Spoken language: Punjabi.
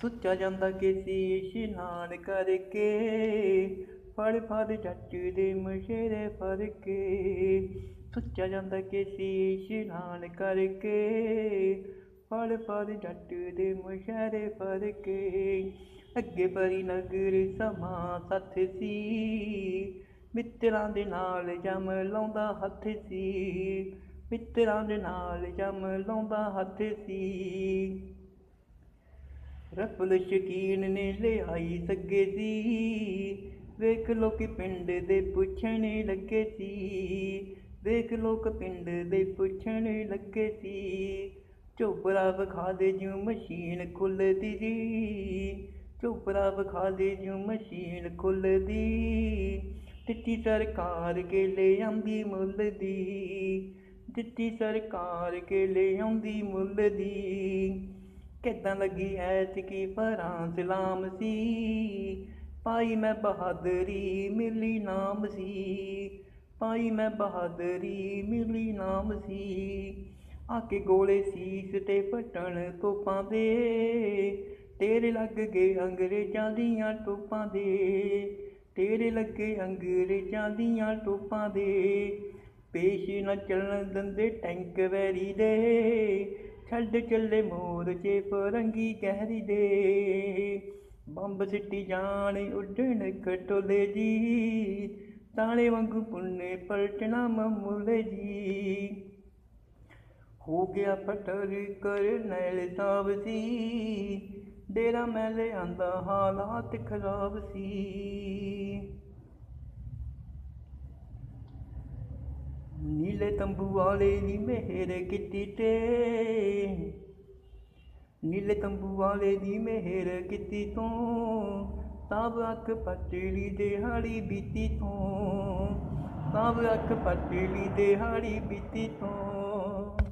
ਸੁੱਚਾ ਜਾਂਦਾ ਕਿਸੇ ਇਸ਼ਨਾਨ ਕਰਕੇ। ਫੜ ਫੜ ਜੱਟ ਦੇ ਮਸ਼ੇਰੇ ਫੜ ਕੇ ਸੁੱਚਾ ਜਾਂਦਾ ਕਿਸੇ ਇਸ਼ਨਾਨ ਕਰਕੇ। ਫੜ ਫੜ ਜੱਟ ਦੇ ਮਸ਼ੇਰੇ ਫੜ ਕੇ ਅੱਗੇ ਬਰੀ ਨਗਰ ਸਮਾਂ ਸੱਥ ਸੀ। ਮਿੱਤਰਾਂ ਦੇ ਨਾਲ ਜਮ ਲਾਉਂਦਾ ਹੱਥ ਸੀ। ਮਿੱਤਰਾਂ ਦੇ ਨਾਲ ਜਮ ਲਾਉਂਦਾ ਹੱਥ ਸੀ। ਰਫਲ ਸ਼ਕੀਨ ਨੇ ਲਿਆਈ ਸੱਗੇ ਸੀ। ਵੇਖ ਲੋਕ ਪਿੰਡ ਦੇ ਪੁੱਛਣ ਲੱਗੇ ਸੀ। ਵੇਖ ਲੋਕ ਪਿੰਡ ਦੇ ਪੁੱਛਣ ਲੱਗੇ ਸੀ। ਝੋਪੜਾ ਵਿਖਾ ਦੇ ਜਿਉ ਮਸ਼ੀਨ ਖੁੱਲਦੀ ਜੀ ਝੋਪੜਾ ਵਿਖਾ ਦੇ ਜਿਉ ਮਸ਼ੀਨ ਖੁੱਲਦੀ। ਦਿੱਤੀ ਸਰਕਾਰ ਕੇ ਲੈ ਆਂਦੀ ਮੁੱਲ ਦੀ ਦਿੱਤੀ ਸਰਕਾਰ ਕੇ ਲੈ ਆਉਂਦੀ ਮੁੱਲ ਦੀ ਕਿੱਦਾਂ ਲੱਗੀ ਐਤਕੀ ਪਰਾਂ ਸਲਾਮ ਸੀ? ਪਾਈ ਮੈਂ ਬਹਾਦਰੀ ਮਿਲੀ ਨਾਮ ਸੀ। ਪਾਈ ਮੈਂ ਬਹਾਦਰੀ ਮਿਲੀ ਨਾਮ ਸੀ। ਆ ਕੇ ਗੋਲੇ ਸੀਸ ਤੇ ਪਟਣ ਤੋਪਾਂ ਦੇ। ਤੇਰੇ ਲੱਗ ਗਏ ਅੰਗਰੇਜ਼ਾਂ ਦੀਆਂ ਟੋਪਾਂ ਦੇ। ਤੇਰੇ ਲੱਗੇ ਅੰਗਰੇਜ਼ਾਂ ਦੀਆਂ ਟੋਪਾਂ ਦੇ। ਪੇਸ਼ ਨਾ ਚੱਲਣ ਦਿੰਦੇ ਟੈਂਕ ਵੈਰੀ ਦੇ। ਛੱਡ ਚੱਲੇ ਮੋਰਚੇ ਫਰੰਗੀ ਗਹਿਰੀ ਦੇ। ਬੰਬ ਸਿੱਟੀ ਜਾਣ ਉੱਡਣ ਕਟੋਲੇ ਜੀ। ਤਾਲੇ ਵਾਂਗੂ ਪੁੰਨੇ ਪਲਟਣਾ ਮਮੂਲੇ ਜੀ। ਹੋ ਗਿਆ ਫਟਰ ਕਰਨੈਲ ਸਾਹਿਬ ਸੀ। ਡੇਰਾ ਮੈਂ ਲਿਆਂਦਾ ਹਾਲਾਤ ਖਰਾਬ ਸੀ। ਨੀਲੇ ਤੰਬੂ ਵਾਲੇ ਦੀ ਮਿਹਰ ਕੀਤੀ ਤੇ। ਨੀਲੇ ਤੰਬੂ ਵਾਲੇ ਦੀ ਮਿਹਰ ਕੀਤੀ ਤੂੰ ਤਬ ਅੱਖ ਪਟਲੀ ਦਿਹਾੜੀ ਬੀਤੀ ਤੂੰ। ਤਬ ਅੱਖ ਪਟਲੀ ਦਿਹਾੜੀ ਬੀਤੀ ਤੂੰ।